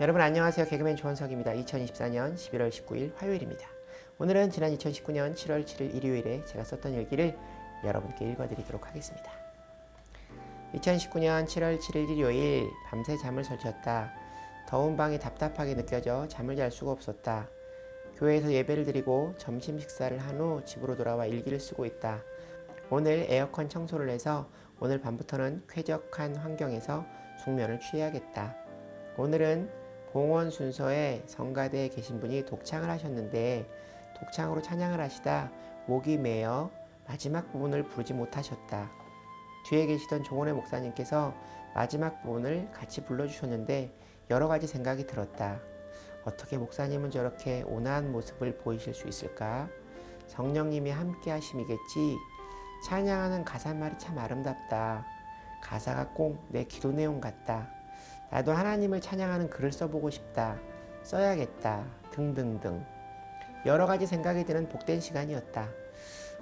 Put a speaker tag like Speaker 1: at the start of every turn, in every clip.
Speaker 1: 여러분 안녕하세요. 개그맨 조원석입니다. 2024년 11월 19일 화요일입니다. 오늘은 지난 2019년 7월 7일 일요일에 제가 썼던 일기를 여러분께 읽어드리도록 하겠습니다. 2019년 7월 7일 일요일 밤새 잠을 설쳤다. 더운 방이 답답하게 느껴져 잠을 잘 수가 없었다. 교회에서 예배를 드리고 점심 식사를 한 후 집으로 돌아와 일기를 쓰고 있다. 오늘 에어컨 청소를 해서 오늘 밤부터는 쾌적한 환경에서 숙면을 취해야겠다. 오늘은 봉원 순서에 성가대에 계신 분이 독창을 하셨는데 독창으로 찬양을 하시다 목이 메어 마지막 부분을 부르지 못하셨다. 뒤에 계시던 조원의 목사님께서 마지막 부분을 같이 불러주셨는데 여러 가지 생각이 들었다. 어떻게 목사님은 저렇게 온화한 모습을 보이실 수 있을까? 성령님이 함께 하심이겠지. 찬양하는 가사말이 참 아름답다. 가사가 꼭 내 기도 내용 같다. 나도 하나님을 찬양하는 글을 써보고 싶다. 써야겠다. 등등등. 여러 가지 생각이 드는 복된 시간이었다.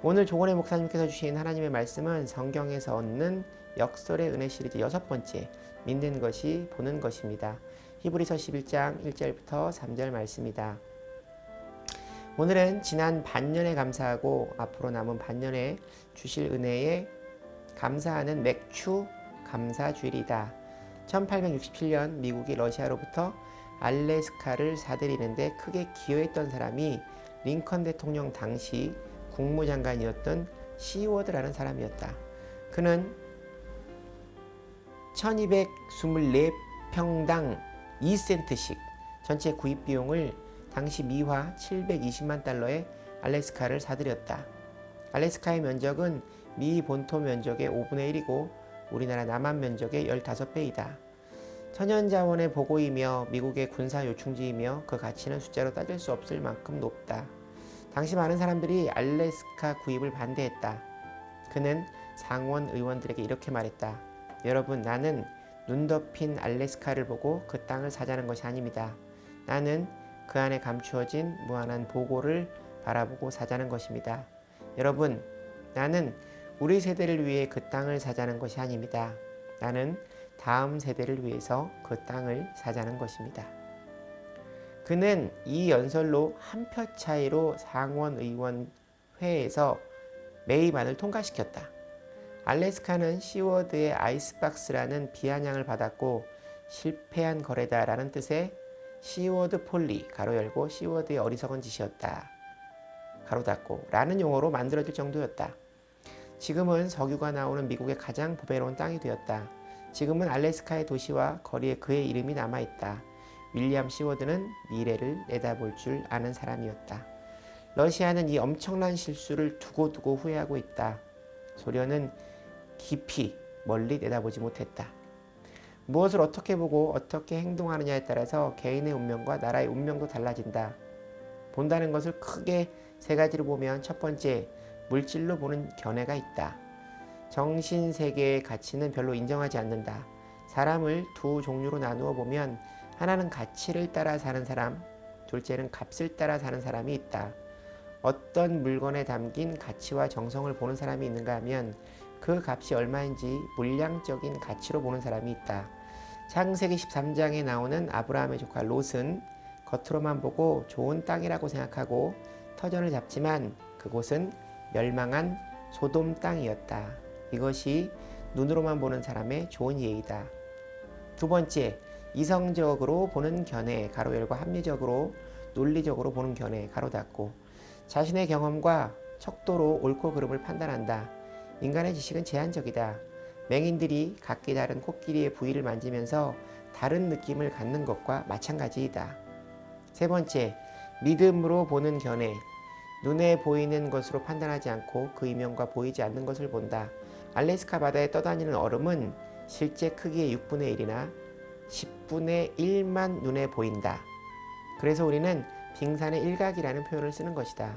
Speaker 1: 오늘 조건의 목사님께서 주신 하나님의 말씀은 성경에서 얻는 역설의 은혜 시리즈 여섯 번째 믿는 것이 보는 것입니다. 히브리서 11장 1절부터 3절 말씀이다. 오늘은 지난 반년에 감사하고 앞으로 남은 반년에 주실 은혜에 감사하는 맥추 감사 주일이다. 1867년 미국이 러시아로부터 알래스카를 사들이는데 크게 기여했던 사람이 링컨 대통령 당시 국무장관이었던 시워드라는 사람이었다. 그는 1224평당 2센트씩 전체 구입 비용을 당시 미화 720만 달러에 알래스카를 사들였다. 알래스카의 면적은 미 본토 면적의 5분의 1이고 우리나라 남한 면적의 15배이다. 천연자원의 보고이며 미국의 군사 요충지이며 그 가치는 숫자로 따질 수 없을 만큼 높다. 당시 많은 사람들이 알래스카 구입을 반대했다. 그는 상원 의원들에게 이렇게 말했다. 여러분, 나는 눈 덮인 알래스카를 보고 그 땅을 사자는 것이 아닙니다. 나는 그 안에 감추어진 무한한 보고를 바라보고 사자는 것입니다. 여러분, 나는 우리 세대를 위해 그 땅을 사자는 것이 아닙니다. 나는 다음 세대를 위해서 그 땅을 사자는 것입니다. 그는 이 연설로 한 표 차이로 상원 의원 회에서 매입안을 통과시켰다. 알래스카는 시워드의 아이스박스라는 비아냥을 받았고 실패한 거래다라는 뜻의 시워드 폴리 가로 열고 시워드의 어리석은 짓이었다. 가로 닫고 라는 용어로 만들어질 정도였다. 지금은 석유가 나오는 미국의 가장 보배로운 땅이 되었다. 지금은 알래스카의 도시와 거리에 그의 이름이 남아있다. 윌리엄 시워드는 미래를 내다볼 줄 아는 사람이었다. 러시아는 이 엄청난 실수를 두고두고 후회하고 있다. 소련은 깊이 멀리 내다보지 못했다. 무엇을 어떻게 보고 어떻게 행동하느냐에 따라서 개인의 운명과 나라의 운명도 달라진다. 본다는 것을 크게 세 가지로 보면 첫 번째, 물질로 보는 견해가 있다. 정신 세계의 가치는 별로 인정하지 않는다. 사람을 두 종류로 나누어 보면 하나는 가치를 따라 사는 사람, 둘째는 값을 따라 사는 사람이 있다. 어떤 물건에 담긴 가치와 정성을 보는 사람이 있는가 하면 그 값이 얼마인지 물량적인 가치로 보는 사람이 있다. 창세기 13장에 나오는 아브라함의 조카 롯은 겉으로만 보고 좋은 땅이라고 생각하고 터전을 잡지만 그곳은 멸망한 소돔 땅이었다. 이것이 눈으로만 보는 사람의 좋은 예의다. 두 번째, 이성적으로 보는 견해, 가로 열고 합리적으로 논리적으로 보는 견해, 가로 닫고 자신의 경험과 척도로 옳고 그름을 판단한다. 인간의 지식은 제한적이다. 맹인들이 각기 다른 코끼리의 부위를 만지면서 다른 느낌을 갖는 것과 마찬가지이다. 세 번째, 믿음으로 보는 견해. 눈에 보이는 것으로 판단하지 않고 그 이면과 보이지 않는 것을 본다. 알래스카 바다에 떠다니는 얼음은 실제 크기의 6분의 1이나 10분의 1만 눈에 보인다. 그래서 우리는 빙산의 일각이라는 표현을 쓰는 것이다.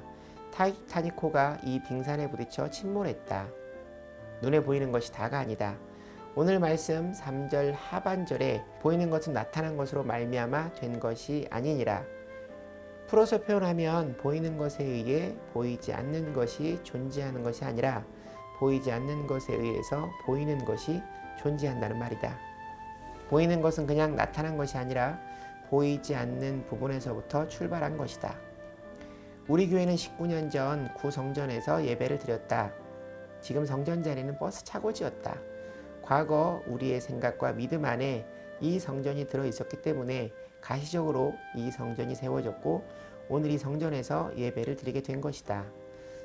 Speaker 1: 타이타니코가 이 빙산에 부딪혀 침몰했다. 눈에 보이는 것이 다가 아니다. 오늘 말씀 3절 하반절에 보이는 것은 나타난 것으로 말미암아 된 것이 아니니라. 풀어서 표현하면 보이는 것에 의해 보이지 않는 것이 존재하는 것이 아니라 보이지 않는 것에 의해서 보이는 것이 존재한다는 말이다. 보이는 것은 그냥 나타난 것이 아니라 보이지 않는 부분에서부터 출발한 것이다. 우리 교회는 19년 전 구성전에서 예배를 드렸다. 지금 성전 자리는 버스 차고지였다. 과거 우리의 생각과 믿음 안에 이 성전이 들어 있었기 때문에 가시적으로 이 성전이 세워졌고 오늘 이 성전에서 예배를 드리게 된 것이다.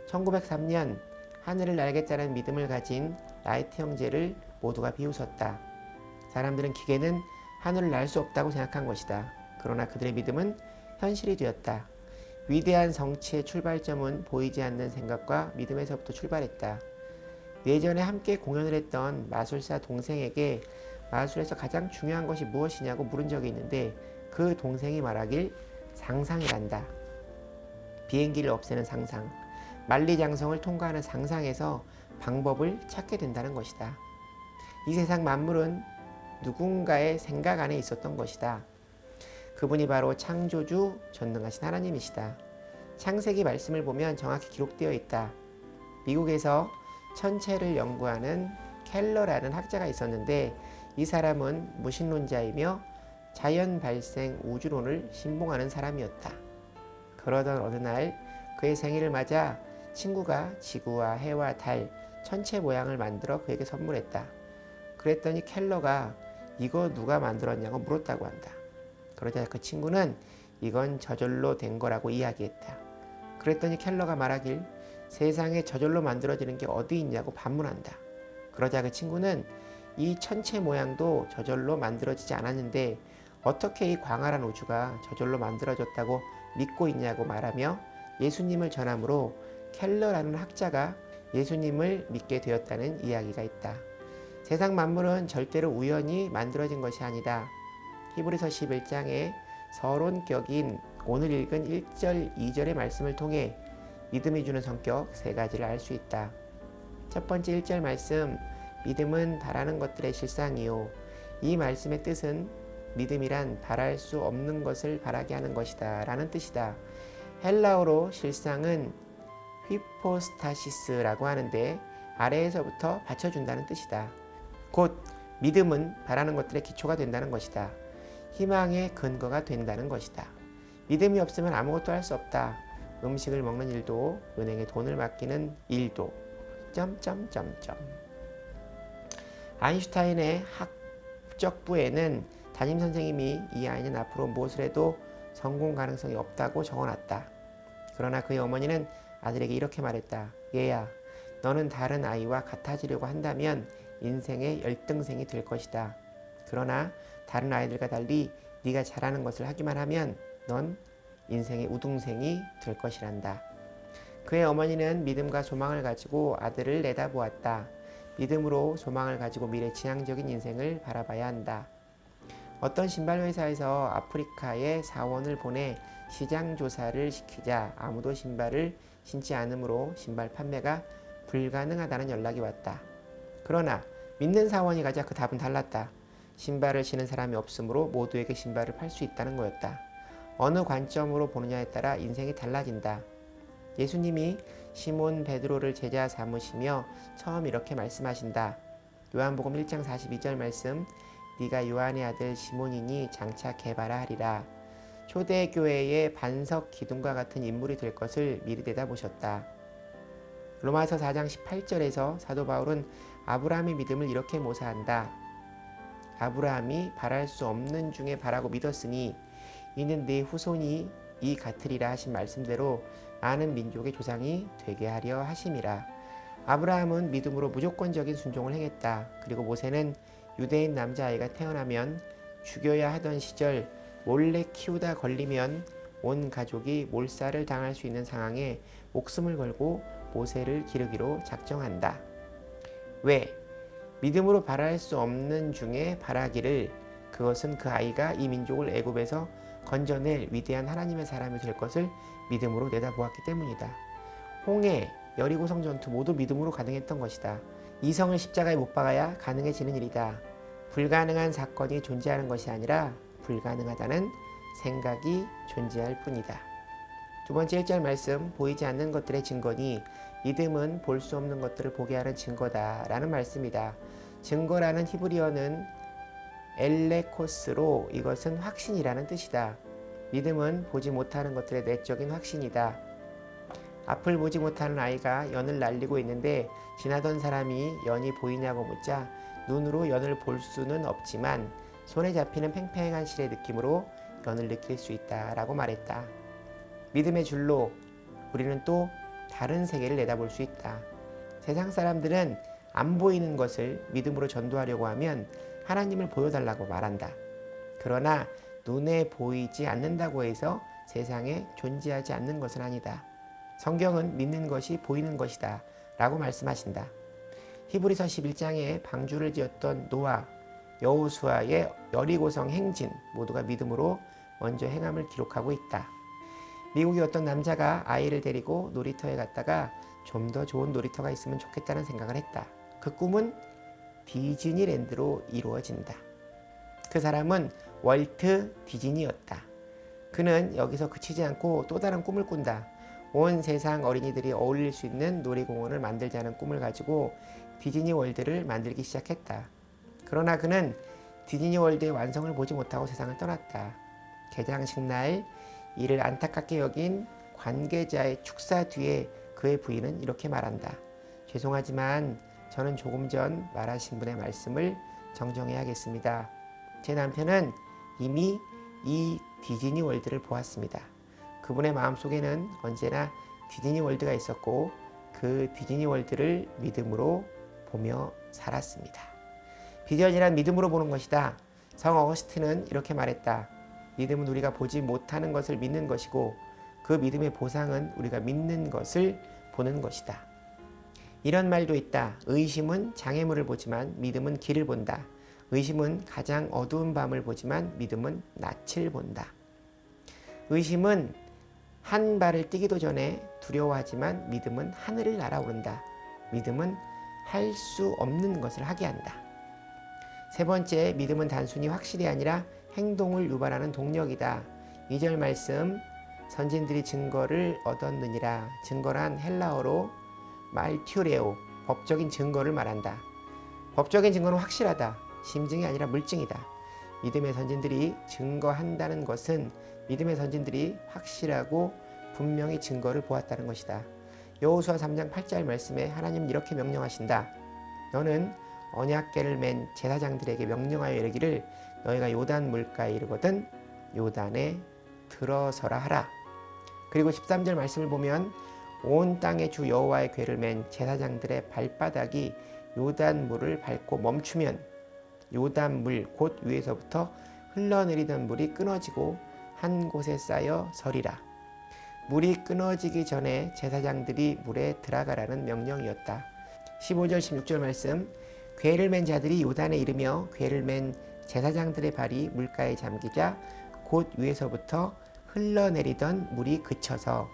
Speaker 1: 1903년 하늘을 날겠다는 믿음을 가진 라이트 형제를 모두가 비웃었다. 사람들은 기계는 하늘을 날 수 없다고 생각한 것이다. 그러나 그들의 믿음은 현실이 되었다. 위대한 성취의 출발점은 보이지 않는 생각과 믿음에서부터 출발했다. 예전에 함께 공연을 했던 마술사 동생에게 마술에서 가장 중요한 것이 무엇이냐고 물은 적이 있는데 그 동생이 말하길 상상이란다. 비행기를 없애는 상상, 만리장성을 통과하는 상상에서 방법을 찾게 된다는 것이다. 이 세상 만물은 누군가의 생각 안에 있었던 것이다. 그분이 바로 창조주 전능하신 하나님이시다. 창세기 말씀을 보면 정확히 기록되어 있다. 미국에서 천체를 연구하는 켈러라는 학자가 있었는데 이 사람은 무신론자이며 자연 발생 우주론을 신봉하는 사람이었다. 그러던 어느 날 그의 생일을 맞아 친구가 지구와 해와 달, 천체 모양을 만들어 그에게 선물했다. 그랬더니 켈러가 이거 누가 만들었냐고 물었다고 한다. 그러자 그 친구는 이건 저절로 된 거라고 이야기했다. 그랬더니 켈러가 말하길 세상에 저절로 만들어지는 게 어디 있냐고 반문한다. 그러자 그 친구는 이 천체 모양도 저절로 만들어지지 않았는데 어떻게 이 광활한 우주가 저절로 만들어졌다고 믿고 있냐고 말하며 예수님을 전함으로 켈러라는 학자가 예수님을 믿게 되었다는 이야기가 있다. 세상 만물은 절대로 우연히 만들어진 것이 아니다. 히브리서 11장의 서론격인 오늘 읽은 1절, 2절의 말씀을 통해 믿음이 주는 성격 세 가지를 알 수 있다. 첫 번째 1절 말씀, 믿음은 바라는 것들의 실상이요. 이 말씀의 뜻은 믿음이란 바랄 수 없는 것을 바라게 하는 것이다. 라는 뜻이다. 헬라어로 실상은 휘포스타시스라고 하는데 아래에서부터 받쳐준다는 뜻이다. 곧 믿음은 바라는 것들의 기초가 된다는 것이다. 희망의 근거가 된다는 것이다. 믿음이 없으면 아무것도 할 수 없다. 음식을 먹는 일도 은행에 돈을 맡기는 일도 점점점점. 아인슈타인의 학적부에는 담임 선생님이 이 아이는 앞으로 무엇을 해도 성공 가능성이 없다고 적어놨다. 그러나 그의 어머니는 아들에게 이렇게 말했다. 얘야, 너는 다른 아이와 같아지려고 한다면 인생의 열등생이 될 것이다. 그러나 다른 아이들과 달리 네가 잘하는 것을 하기만 하면 넌 인생의 우등생이 될 것이란다. 그의 어머니는 믿음과 소망을 가지고 아들을 내다보았다. 믿음으로 소망을 가지고 미래 지향적인 인생을 바라봐야 한다. 어떤 신발 회사에서 아프리카에 사원을 보내 시장 조사를 시키자 아무도 신발을 신지 않으므로 신발 판매가 불가능하다는 연락이 왔다. 그러나 믿는 사원이 가자 그 답은 달랐다. 신발을 신은 사람이 없으므로 모두에게 신발을 팔 수 있다는 거였다. 어느 관점으로 보느냐에 따라 인생이 달라진다. 예수님이 시몬 베드로를 제자 삼으시며 처음 이렇게 말씀하신다. 요한복음 1장 42절 말씀 네가 요한의 아들 시몬이니 장차 개바라 하리라. 초대교회의 반석 기둥과 같은 인물이 될 것을 미리 내다보셨다. 로마서 4장 18절에서 사도 바울은 아브라함의 믿음을 이렇게 모사한다. 아브라함이 바랄 수 없는 중에 바라고 믿었으니 이는 네 후손이 이 같으리라 하신 말씀대로 많은 민족의 조상이 되게 하려 하심이라. 아브라함은 믿음으로 무조건적인 순종을 행했다. 그리고 모세는 유대인 남자아이가 태어나면 죽여야 하던 시절 몰래 키우다 걸리면 온 가족이 몰살을 당할 수 있는 상황에 목숨을 걸고 모세를 기르기로 작정한다. 왜? 믿음으로 바랄 수 없는 중에 바라기를 그것은 그 아이가 이 민족을 애굽에서 건져낼 위대한 하나님의 사람이 될 것을 믿음으로 내다보았기 때문이다. 홍해, 여리고성 전투 모두 믿음으로 가능했던 것이다. 이성을 십자가에 못 박아야 가능해지는 일이다. 불가능한 사건이 존재하는 것이 아니라 불가능하다는 생각이 존재할 뿐이다. 두 번째 1절 말씀 보이지 않는 것들의 증거니 믿음은 볼 수 없는 것들을 보게 하는 증거다 라는 말씀이다. 증거라는 히브리어는 엘레코스로 이것은 확신이라는 뜻이다. 믿음은 보지 못하는 것들의 내적인 확신이다. 앞을 보지 못하는 아이가 연을 날리고 있는데 지나던 사람이 연이 보이냐고 묻자 눈으로 연을 볼 수는 없지만 손에 잡히는 팽팽한 실의 느낌으로 연을 느낄 수 있다라고 말했다. 믿음의 줄로 우리는 또 다른 세계를 내다볼 수 있다. 세상 사람들은 안 보이는 것을 믿음으로 전도하려고 하면 하나님을 보여달라고 말한다. 그러나 눈에 보이지 않는다고 해서 세상에 존재하지 않는 것은 아니다. 성경은 믿는 것이 보이는 것이다. 라고 말씀하신다. 히브리서 11장에 방주를 지었던 노아, 여호수아의 여리고성 행진 모두가 믿음으로 먼저 행함을 기록하고 있다. 미국의 어떤 남자가 아이를 데리고 놀이터에 갔다가 좀 더 좋은 놀이터가 있으면 좋겠다는 생각을 했다. 그 꿈은 디즈니랜드로 이루어진다. 그 사람은 월트 디즈니였다. 그는 여기서 그치지 않고 또 다른 꿈을 꾼다. 온 세상 어린이들이 어울릴 수 있는 놀이공원을 만들자는 꿈을 가지고 디즈니 월드를 만들기 시작했다. 그러나 그는 디즈니 월드의 완성을 보지 못하고 세상을 떠났다. 개장식 날 이를 안타깝게 여긴 관계자의 축사 뒤에 그의 부인은 이렇게 말한다. 죄송하지만 저는 조금 전 말하신 분의 말씀을 정정해야겠습니다. 제 남편은 이미 이 디즈니 월드를 보았습니다. 그분의 마음속에는 언제나 디즈니 월드가 있었고 그 디즈니 월드를 믿음으로 보며 살았습니다. 비전이란 믿음으로 보는 것이다. 성 어거스틴은 이렇게 말했다. 믿음은 우리가 보지 못하는 것을 믿는 것이고 그 믿음의 보상은 우리가 믿는 것을 보는 것이다. 이런 말도 있다. 의심은 장애물을 보지만 믿음은 길을 본다. 의심은 가장 어두운 밤을 보지만 믿음은 낯을 본다. 의심은 한 발을 뛰기도 전에 두려워하지만 믿음은 하늘을 날아오른다. 믿음은 할 수 없는 것을 하게 한다. 세 번째, 믿음은 단순히 확실이 아니라 행동을 유발하는 동력이다. 2절 말씀, 선진들이 증거를 얻었느니라. 증거란 헬라어로 말튜레오, 법적인 증거를 말한다. 법적인 증거는 확실하다. 심증이 아니라 물증이다. 믿음의 선진들이 증거한다는 것은 믿음의 선진들이 확실하고 분명히 증거를 보았다는 것이다. 여호수아 3장 8절 말씀에 하나님 이렇게 명령하신다. 너는 언약궤를 맨 제사장들에게 명령하여 이르기를 너희가 요단 물가에 이르거든 요단에 들어서라 하라. 그리고 13절 말씀을 보면 온 땅의 주 여호와의 궤를 맨 제사장들의 발바닥이 요단 물을 밟고 멈추면 요단 물 곧 위에서부터 흘러내리던 물이 끊어지고 한 곳에 쌓여 서리라. 물이 끊어지기 전에 제사장들이 물에 들어가라는 명령이었다. 15절 16절 말씀 괴를 맨 자들이 요단에 이르며 괴를 맨 제사장들의 발이 물가에 잠기자 곧 위에서부터 흘러내리던 물이 그쳐서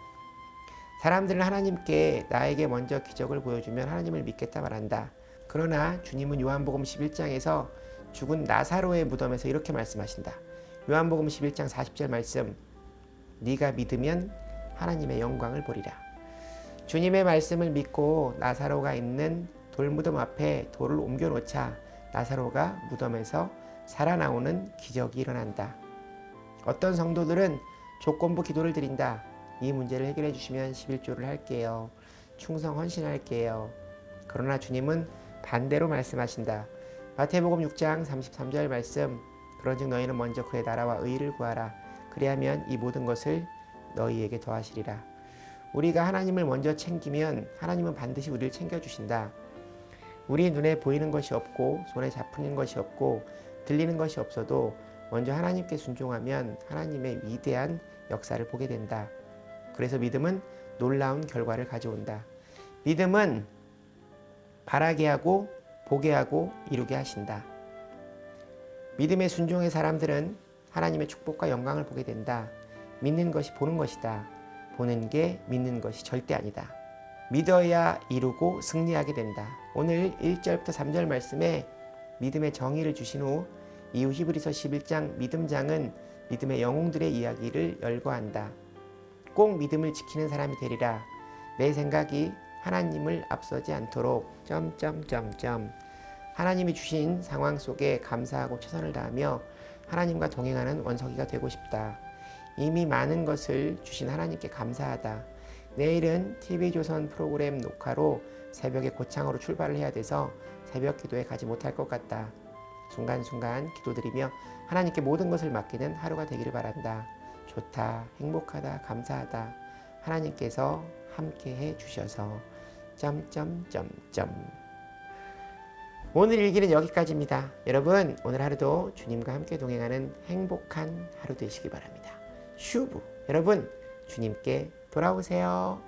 Speaker 1: 사람들은 하나님께 나에게 먼저 기적을 보여주면 하나님을 믿겠다 말한다. 그러나 주님은 요한복음 11장에서 죽은 나사로의 무덤에서 이렇게 말씀하신다. 요한복음 11장 40절 말씀 네가 믿으면 하나님의 영광을 보리라. 주님의 말씀을 믿고 나사로가 있는 돌무덤 앞에 돌을 옮겨 놓자 나사로가 무덤에서 살아나오는 기적이 일어난다. 어떤 성도들은 조건부 기도를 드린다. 이 문제를 해결해 주시면 11조를 할게요. 충성 헌신할게요. 그러나 주님은 반대로 말씀하신다. 마태복음 6장 33절 말씀 그런즉 너희는 먼저 그의 나라와 의를 구하라. 그리하면 이 모든 것을 너희에게 더하시리라. 우리가 하나님을 먼저 챙기면 하나님은 반드시 우리를 챙겨주신다. 우리 눈에 보이는 것이 없고 손에 잡히는 것이 없고 들리는 것이 없어도 먼저 하나님께 순종하면 하나님의 위대한 역사를 보게 된다. 그래서 믿음은 놀라운 결과를 가져온다. 믿음은 바라게 하고 보게 하고 이루게 하신다. 믿음의 순종의 사람들은 하나님의 축복과 영광을 보게 된다. 믿는 것이 보는 것이다. 보는 게 믿는 것이 절대 아니다. 믿어야 이루고 승리하게 된다. 오늘 1절부터 3절 말씀에 믿음의 정의를 주신 후 이후 히브리서 11장 믿음장은 믿음의 영웅들의 이야기를 열거한다. 꼭 믿음을 지키는 사람이 되리라. 내 생각이 하나님을 앞서지 않도록 점점점점 하나님이 주신 상황 속에 감사하고 최선을 다하며 하나님과 동행하는 원석이가 되고 싶다. 이미 많은 것을 주신 하나님께 감사하다. 내일은 TV조선 프로그램 녹화로 새벽에 고창으로 출발을 해야 돼서 새벽 기도에 가지 못할 것 같다. 순간순간 기도드리며 하나님께 모든 것을 맡기는 하루가 되기를 바란다. 좋다, 행복하다, 감사하다. 하나님께서 함께 해 주셔서 점점점점. 오늘 일기는 여기까지입니다. 여러분, 오늘 하루도 주님과 함께 동행하는 행복한 하루 되시기 바랍니다. 슈브. 여러분, 주님께 돌아오세요.